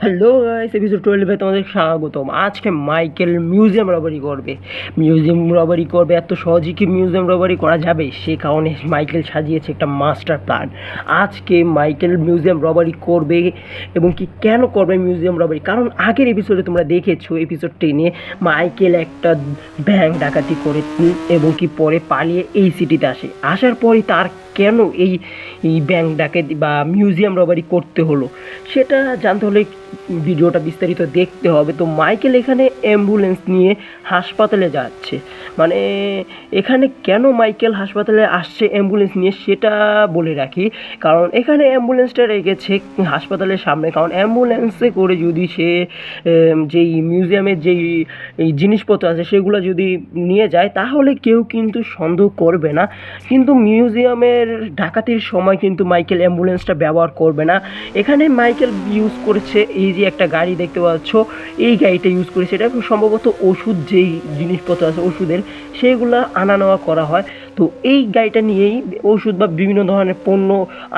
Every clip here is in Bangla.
হ্যালো গাইস এপিসোড টুয়েলভে তোমাদের স্বাগতম। আজকে মাইকেল মিউজিয়াম রবারি করবে। মিউজিয়াম রবারি করবে, এত সহজে কি মিউজিয়াম রবারি করা যাবে? সে কারণে মাইকেল সাজিয়েছে একটা মাস্টার প্ল্যান আজকে মাইকেল মিউজিয়াম রবারি করবে এবং কি কেন করবে মিউজিয়াম রবারি কারণ আগের এপিসোডে তোমরা দেখেছ এপিসোড টেনে মাইকেল একটা ব্যাংক ডাকাতি করে এবং কি পরে পালিয়ে এই সিটিতে আসে। আসার পরই তার কেন এই এই ব্যাংক ডাকাতি বা মিউজিয়াম রবারি করতে হলো? সেটা জানতে হলে ভিডিওটা বিস্তারিত দেখতে হবে। তো মাইকেল এখানে অ্যাম্বুলেন্স নিয়ে হাসপাতালে যাচ্ছে। মানে এখানে কেন মাইকেল হাসপাতালে আসছে অ্যাম্বুলেন্স নিয়ে সেটা বলে রাখি। কারণ এখানে অ্যাম্বুলেন্সটা রেখেছে হাসপাতালের সামনে। কারণ অ্যাম্বুলেন্সে করে যদি সে যেই মিউজিয়ামের যেই, এই জিনিসপত্র আছে সেগুলো যদি নিয়ে যায়, তাহলে কেউ কিন্তু সন্দেহ করবে না। কিন্তু মিউজিয়ামের ডাকাতির সময় কিন্তু মাইকেল অ্যাম্বুলেন্সটা ব্যবহার করবে না। এখানে মাইকেল ইউজ করেছে এই যে একটা গাড়ি দেখতে পাচ্ছ, এই গাড়িটা ইউজ করেছে। এটা সম্ভবত ওষুধ যেই জিনিসপত্র আছে, ওষুধের, সেইগুলো আনা নেওয়া করা হয়। তো এই গাড়িটা নিয়েই ওষুধ বা বিভিন্ন ধরনের পণ্য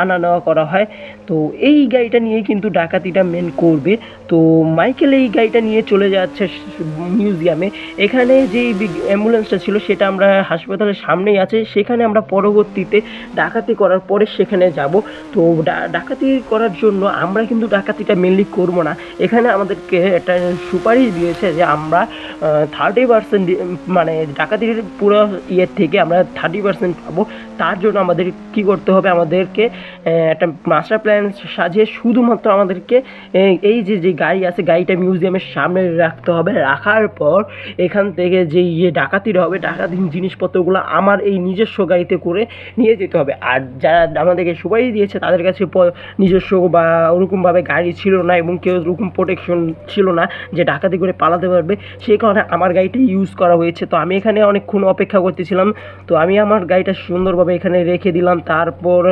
আনা নেওয়া করা হয়। তো এই গাড়িটা নিয়েই কিন্তু ডাকাতিটা মেন করবে। তো মাইকেল এই গাড়িটা নিয়ে চলে যাচ্ছে মিউজিয়ামে এখানে যেই অ্যাম্বুলেন্সটা ছিল সেটা আমরা হাসপাতালের সামনেই আছে। সেখানে আমরা পরবর্তীতে ডাকাতি করার পরে সেখানে যাব। তো ডাকাতি করার জন্য আমরা কিন্তু ডাকাতিটা মেনলি করব না। এখানে আমাদেরকে একটা সুপারিশ দিয়েছে যে আমরা থার্টি পার্সেন্ট মানে ডাকাতির পুরো ইয়ের থেকে আমরা থার্টি পার্সেন্ট পাবো। তার জন্য আমাদের কি করতে হবে? আমাদেরকে একটা মাস্টার প্ল্যান সাজিয়ে শুধুমাত্র আমাদেরকে এই- যে যে গাড়ি আছে, গাড়িটা মিউজিয়ামের সামনে রাখতে হবে। রাখার পর এখান থেকে যে ইয়ে ডাকাতির হবে ডাকাতির জিনিসপত্রগুলো আমার এই নিজস্ব গাড়িতে করে নিয়ে যেতে হবে। আর যারা আমাদেরকে সুপারিশ দিয়েছে, তাদের কাছে নিজস্ব বা ওরকমভাবে গাড়ি ছিল না এবং কেউ ওরকম প্রোটেকশন ছিল না যে ডাকাতি করে পালাতে পারবে, সেই কারণে আমার গাড়িটা ইউজ করা হয়েছে। তো আমি এখানে অনেকক্ষণ অপেক্ষা করতেছিলাম। তো আমি আমার গাড়িটা সুন্দরভাবে এখানে রেখে দিলাম, তারপর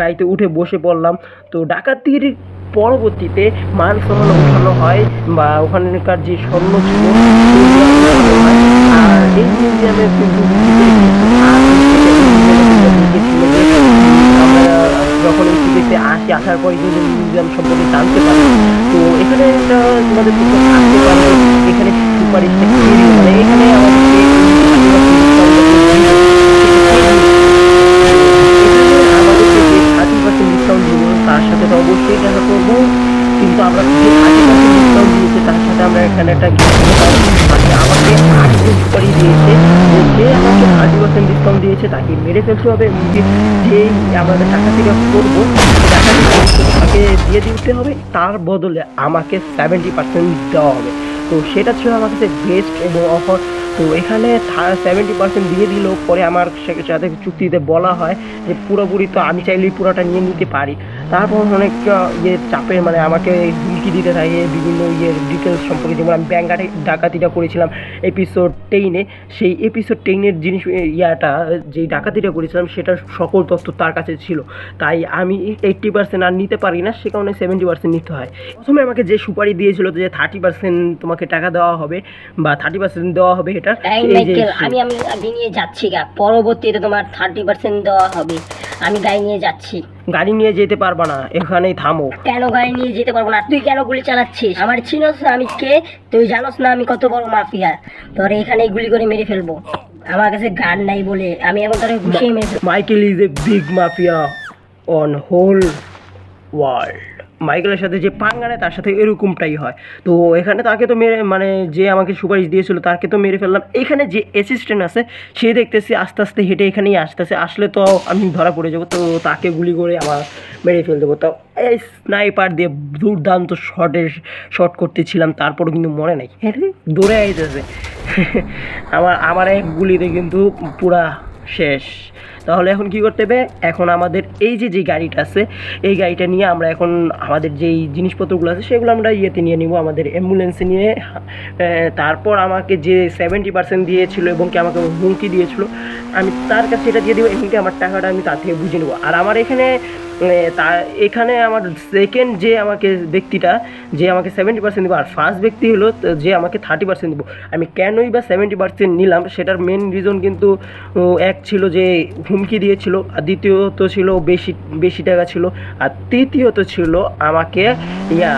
গাড়িতে উঠে বসে পড়লাম। তো ডাকাতির পরবর্তীতে মান সম্মান উঠানো হয় বা ওখানকার যে স্বর্ণ ছিল। আর এই যখন আসি, আসার পরে কিন্তু মিউজিয়াম সম্পর্কে জানতে পারি। তো এখানে একটা তোমাদের এখানে সুপারিশটা মানে এখানে আমাদেরকে এখানে আমাদেরকে যে থার্টি পার্সেন্ট ডিসকাউন্ট দিল তার সাথে তো অবশ্যই দেখা করব কিন্তু আমরা যে থার্টি পার্সেন্ট ডিসকাউন্ট দিয়েছে তার সাথে আমরা এখানে একটা gift মানে আমাকে থার্টি পার্সেন্ট ডিসকাউন্ট দিয়েছে, তাকে মেরে ফেলতে হবে তাকে দিয়ে দিতে হবে, তার বদলে আমাকে সেভেন্টি পার্সেন্ট দেওয়া হবে। তো সেটা ছিল আমার কাছে বেস্ট এবং অফার তো এখানে সেভেন্টি পার্সেন্ট দিয়ে দিল পরে আমার সাথে চুক্তিতে বলা হয় যে পুরোপুরি তো আমি চাইলেই পুরোটা নিয়ে নিতে পারি। তারপর অনেক ইয়ে চাপের মানে আমাকে হুমকি দিতে থাকে বিভিন্ন ইয়ের ডিটেলস সম্পর্কে। যেমন আমি ব্যাঙ্গাটে ডাকাতিটা করেছিলাম এপিসোড টেইনে সেই এপিসোড টেইনের জিনিস ইয়াটা যেই ডাকাতিটা করেছিলাম সেটার সকল তথ্য তার কাছে ছিল। তাই আমি এইট্টি পার্সেন্ট আর নিতে পারি না সে কারণে সেভেন্টি পার্সেন্ট নিতে হয়। প্রথমে আমাকে যে সুপারি দিয়েছিল যে থার্টি পার্সেন্ট তোমাকে টাকা দেওয়া হবে বা থার্টি পার্সেন্ট দেওয়া হবে এটা আমি আমি নিয়ে যাচ্ছি গা। পরবর্তীতে তোমার থার্টি পার্সেন্ট দেওয়া হবে। আমি গাড়ি নিয়ে যাচ্ছি। গাড়ি নিয়ে যেতে পারবা না এখানেই থামো। কেন গাড়ি নিয়ে যেতে পারব না? তুই কেন গুলি চালাচ্ছিস? আমার চিনস না আমি কে? তুই জানোস না আমি কত বড় মাফিয়া। তোর এখানে গুলি করে মেরে ফেলব। আমার কাছে গান নাই বলে আমি এখন তোর ঘুষিয়ে মেরে Michael is a big mafia on whole world. মাইকেলের সাথে যে পাঙ্গা নেয় তার সাথে এরকমটাই হয়। তো এখানে তাকে তো মেরে মানে যে আমাকে সুপারিশ দিয়েছিল তাকে তো মেরে ফেললাম। এখানে যে অ্যাসিস্ট্যান্ট আছে, সে দেখতেছি আস্তে আস্তে হেঁটে এখানেই আসতেছে। আসলে তো আমি ধরা পড়ে যাব, তো তাকে গুলি করে আমার মেরে ফেল দেবো। তো এই স্নাইপার দিয়ে দুর্দান্ত শটের শট করতেছিলাম, তারপরও কিন্তু মনে নাই। দৌড়ে আইতেছে। আমার আমার এক গুলিতে কিন্তু পুরা শেষ। তাহলে এখন কি করতে হবে? এখন আমাদের এই যে যে গাড়িটা আছে, এই গাড়িটা নিয়ে আমরা এখন আমাদের যেই জিনিসপত্রগুলো আছে, সেগুলো আমরা ইয়েতে নিয়ে নিব, আমাদের অ্যাম্বুলেন্সে নিয়ে। তারপর আমাকে যে সেভেন্টি পার্সেন্ট দিয়েছিল এবং কি আমাকে হুমকি দিয়েছিল, আমি তার কাছে সেটা দিয়ে দেবো এমনকি আমার টাকাটা আমি তার থেকে বুঝে নেব। আর আমার এখানে তা, এখানে আমার সেকেন্ড যে আমাকে ব্যক্তিটা, যে আমাকে সেভেন্টি পার্সেন্ট দেবো, আর ফার্স্ট ব্যক্তি হলো যে আমাকে থার্টি পার্সেন্ট দেবো। আমি কেনই বা সেভেন্টি পার্সেন্ট নিলাম, সেটার মেন রিজন কিন্তু এক ছিল যে হুমকি দিয়েছিল, আর দ্বিতীয়ত ছিল বেশি বেশি টাকা ছিল, আর তৃতীয়ত ছিল আমাকে, ইয়া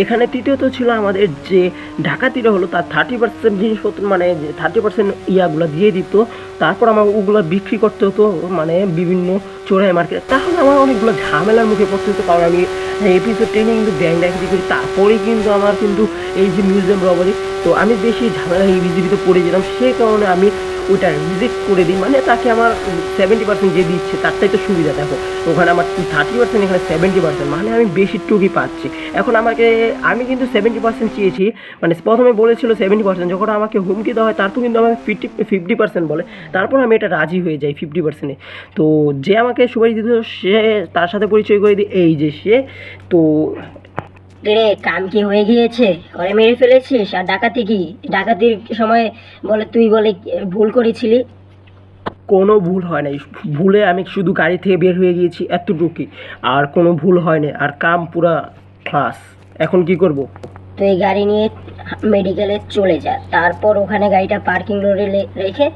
এখানে তৃতীয়ত ছিল আমাদের যে ডাকাতিটা হলো তার থার্টি পার্সেন্ট জিনিসপত্র মানে থার্টি পার্সেন্ট ইয়াগুলো দিয়ে দিত, তারপর আমার ওগুলো বিক্রি করতে হতো মানে বিভিন্ন চোরাই মার্কেটে। তাহলে আমার অনেকগুলো ঝামেলার মুখে পড়তে হতো, কারণ আমি এপিসোড ট্রেনিং কিন্তু ব্যাংক ডাকাতি করি, তারপরেই কিন্তু আমার কিন্তু এই যে মিউজিয়াম রবারি তো আমি বেশি ঝামেলা এই বিজিবিতে পড়ে যেতাম সেই কারণে আমি ওটা রিজেক্ট করে দিই। মানে তাকে আমার সেভেন্টি পার্সেন্ট যে দিচ্ছে, তারটাই তো সুবিধা, দেখো। ওখানে আমার থার্টি পার্সেন্ট এখানে সেভেন্টি পার্সেন্ট মানে আমি বেশি টুকি পাচ্ছি। এখন আমাকে, আমি কিন্তু সেভেন্টি পার্সেন্ট চেয়েছি। মানে প্রথমে বলেছিল সেভেন্টি পার্সেন্ট যখন আমাকে হুমকি দেওয়া হয়, তারপর কিন্তু আমাকে ফিফটি ফিফটি পার্সেন্ট বলে। তারপর আমি এটা রাজি হয়ে যাই ফিফটি পার্সেন্টে তো যে আমাকে সুপারিশ দিত সে তার সাথে পরিচয় করে দিই। এই যে সে, তো রে কাম কি হয়ে গিয়েছে? ঘরে মেরে ফেলেছিস? আর ডাকাতি কি? ডাকাতির সময় বলে তুই বলে ভুল করেছিলি? কোনো ভুল হয় নাই। ভুলে আমি শুধু গাড়ি থেকে বের হয়ে গিয়েছি এতটুকুই। আর কোনো ভুল হয় না আর কাম পুরা ক্লাস এখন কি করব? তুই গাড়ি নিয়ে মেডিকেলে চলে যা। তারপর ওখানে গাড়িটা পার্কিং রোডে রেখে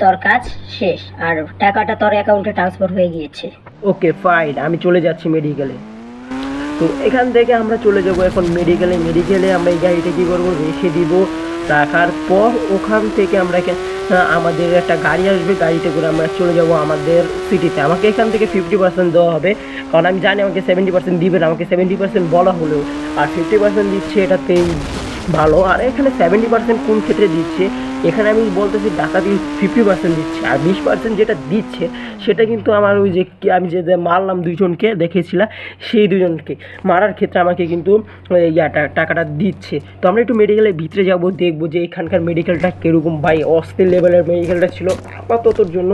তোর কাজ শেষ। আর টাকাটা তোর অ্যাকাউন্টে ট্রান্সফার হয়ে গিয়েছে। Okay fine. আমি চলে যাচ্ছি মেডিকেলে। তো এখান থেকে আমরা চলে যাব এখন মেডিকেলে মেডিকেলে আমরা এই গাড়িটা কী করব? রেখে দিব। রাখার পর ওখান থেকে আমরা আমাদের একটা গাড়ি আসবে। গাড়িতে করে আমরা চলে যাব আমাদের সিটিতে আমাকে এখান থেকে ফিফটি পার্সেন্ট দেওয়া হবে। কারণ আমি জানি আমাকে সেভেন্টি পার্সেন্ট দিবে না। আমাকে সেভেন্টি পার্সেন্ট বলা হলেও। আর ফিফটি পার্সেন্ট দিচ্ছে এটাতেই ভালো। আর এখানে সেভেন্টি পার্সেন্ট কোন ক্ষেত্রে দিচ্ছে? এখানে আমি বলতেছি ডাকাতি ফিফটি পার্সেন্ট দিচ্ছে। আর বিশ পার্সেন্ট যেটা দিচ্ছে, সেটা কিন্তু আমার ওই যে আমি যে মারলাম দুইজনকে, দেখেছিলাম, সেই দুজনকে মারার ক্ষেত্রে আমাকে কিন্তু ইয়াটা টাকাটা দিচ্ছে। তো আমরা একটু মেডিকেলের ভিতরে যাব, দেখব যে এখানকার মেডিকেলটা কীরকম। ভাই, অস্থির লেভেলের মেডিকেলটা ছিল। আপাততর জন্য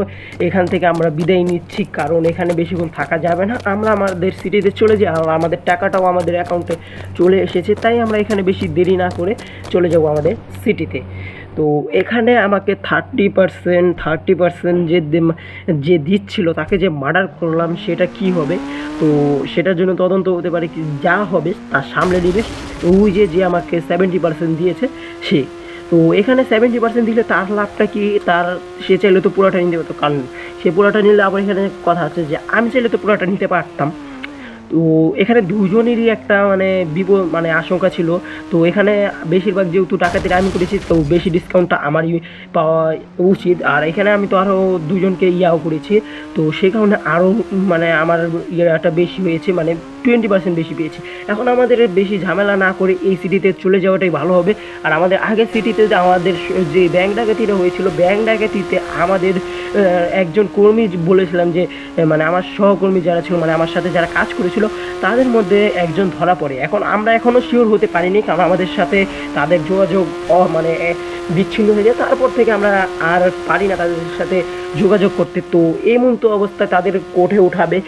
এখান থেকে আমরা বিদায় নিচ্ছি, কারণ এখানে বেশিক্ষণ থাকা যাবে না। আমরা আমাদের সিটিতে চলে যাই, আর আমাদের টাকাটাও আমাদের অ্যাকাউন্টে চলে এসেছে। তাই আমরা এখানে বেশি দেরি না করে চলে যাব আমাদের সিটিতে তো এখানে আমাকে থার্টি পার্সেন্ট থার্টি পার্সেন্ট যে যে দিচ্ছিল, তাকে যে মার্ডার করলাম, সেটা কি হবে? তো সেটার জন্য তদন্ত হতে পারে কি, যা হবে, তার সামলে নেবে ওই যে যে আমাকে সেভেন্টি পার্সেন্ট দিয়েছে, সে। তো এখানে সেভেন্টি পার্সেন্ট দিলে তার লাভটা কি? তার, সে চাইলে তো পুরোটা নিতে পারতো, কারণ সে পুরোটা নিলে আবার এখানে কথা আছে যে, আমি চাইলে তো পুরোটা নিতে পারতাম। তো এখানে দুজনেরই একটা মানে বিপদ মানে আশঙ্কা ছিল। তো এখানে বেশিরভাগ যেহেতু টাকাতে আমি করেছি, তো বেশি ডিসকাউন্টটা আমারই পাওয়া উচিত। আর এখানে আমি তো আরও দুজনকে ইয়াও করেছি। তো সে কারণে আরও মানে আমার ইয়েটা বেশি হয়েছে মানে টোয়েন্টি পার্সেন্ট বেশি পেয়েছি। এখন আমাদের বেশি ঝামেলা না করে এই সিটিতে চলে যাওয়াটাই ভালো হবে। আর আমাদের আগের সিটিতে যে আমাদের যে ব্যাংক ডাকাতিটা হয়েছিল ব্যাংক ডাকাতিতে আমাদের একজন কর্মী বলেছিলাম যে মানে আমার সহকর্মী যারা ছিল মানে আমার সাথে যারা কাজ করেছিল তাদের মধ্যে একজন ধরা পড়ে। এখন আমরা এখনও শিওর হতে পারিনি, কারণ আমাদের সাথে তাদের যোগাযোগ মানে বিচ্ছিন্ন হয়ে যায়। তারপর থেকে আমরা আর পারি না তাদের সাথে যোগাযোগ করতে। তো এই মতো অবস্থায় তাদের কোর্টে উঠাবে।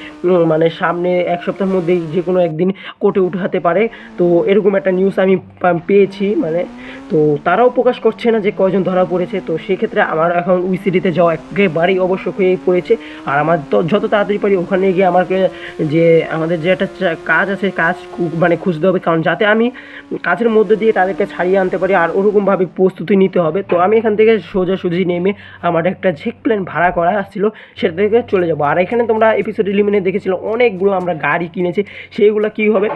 মানে সামনে এক সপ্তাহের মধ্যেই যে কোনো একদিন কোর্টে উঠাতে পারে। তো এরকম একটা নিউজ আমি পেয়েছি মানে। তো তারাও প্রকাশ করছে না যে কয়জন ধরা পড়েছে। তো সেক্ষেত্রে আমার এখন উই সিটিতে যাওয়া একেবারেই অবশ্য হয়ে পড়েছে। আর আমার তো যত তাড়াতাড়ি পারি ওখানে গিয়ে আমাকে যে আমাদের যে একটা কাজ আছে, কাজ মানে খুঁজতে হবে। কারণ যাতে আমি কাজের মধ্যে দিয়ে তাদেরকে ছাড়িয়ে আনতে পারি। আর ওরকমভাবে প্রস্তুতি নিতে হবে। তো আমি এখান থেকে সোজাসুজি নেমে আমার একটা ঝেক প্লেন ভাড়া করা ছিল সেটা থেকে চলে যাব। আর এখানে তোমরা এপিসোড এলিমিনে দেখেছিল, অনেকগুলো আমরা গাড়ি কিনেছি। সেইগুলো কী হবে?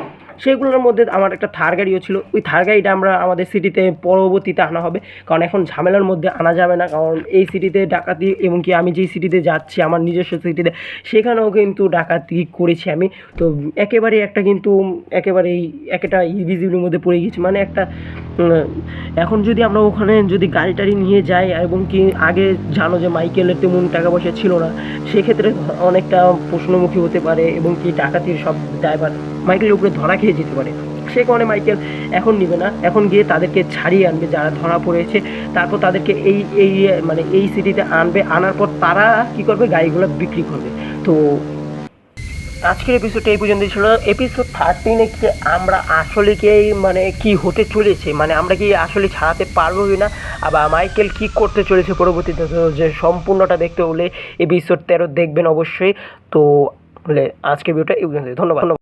সেগুলোর মধ্যে আমার একটা থার গাড়িও ছিল। ওই থার গাড়িটা আমরা আমাদের সিটিতে পরবর্তীতে আনা হবে। কারণ এখন ঝামেলার মধ্যে আনা যাবে না। কারণ এই সিটিতে ডাকাতি এবং কি আমি যেই সিটিতে যাচ্ছি, আমার নিজস্ব সিটিতে সেখানেও কিন্তু ডাকাতি করেছি আমি। তো একেবারে একটা কিন্তু, একেবারেই একটা ইভিজিবিলির মধ্যে পড়ে গেছি। মানে একটা এখন যদি আমরা ওখানে যদি গাড়ি টাড়ি নিয়ে যাই এবং কি আগে জানো যে মাইকেলের তেমন টাকা পয়সা ছিল না, সেক্ষেত্রে অনেকটা প্রশ্নমুখী হতে পারে এবং কি ডাকাতির সব ড্রাইভার মাইকেলের উপরে ধরা খেয়ে যেতে পারে। সে কারণে মাইকেল এখন নিবে না, এখন গিয়ে তাদেরকে ছাড়িয়ে আনবে যারা ধরা পড়েছে, তারপর তাদেরকে এই এই মানে এই সিটিতে আনবে, আনার পর তারা কি করবে? গাড়িগুলো বিক্রি করবে। তো আজকের এপিসোডটা এই পর্যন্ত ছিল। এপিসোড থার্টিনে কি আমরা আসলে কি মানে কি হতে চলেছে? মানে আমরা কি আসলে ছাড়াতে পারব কি না আবার মাইকেল কি করতে চলেছে পরবর্তীতে? তো যে সম্পূর্ণটা দেখতে হলে এপিসোড তেরো দেখবেন অবশ্যই। তো আজকের ভিডিওটা এই পর্যন্ত ধন্যবাদ।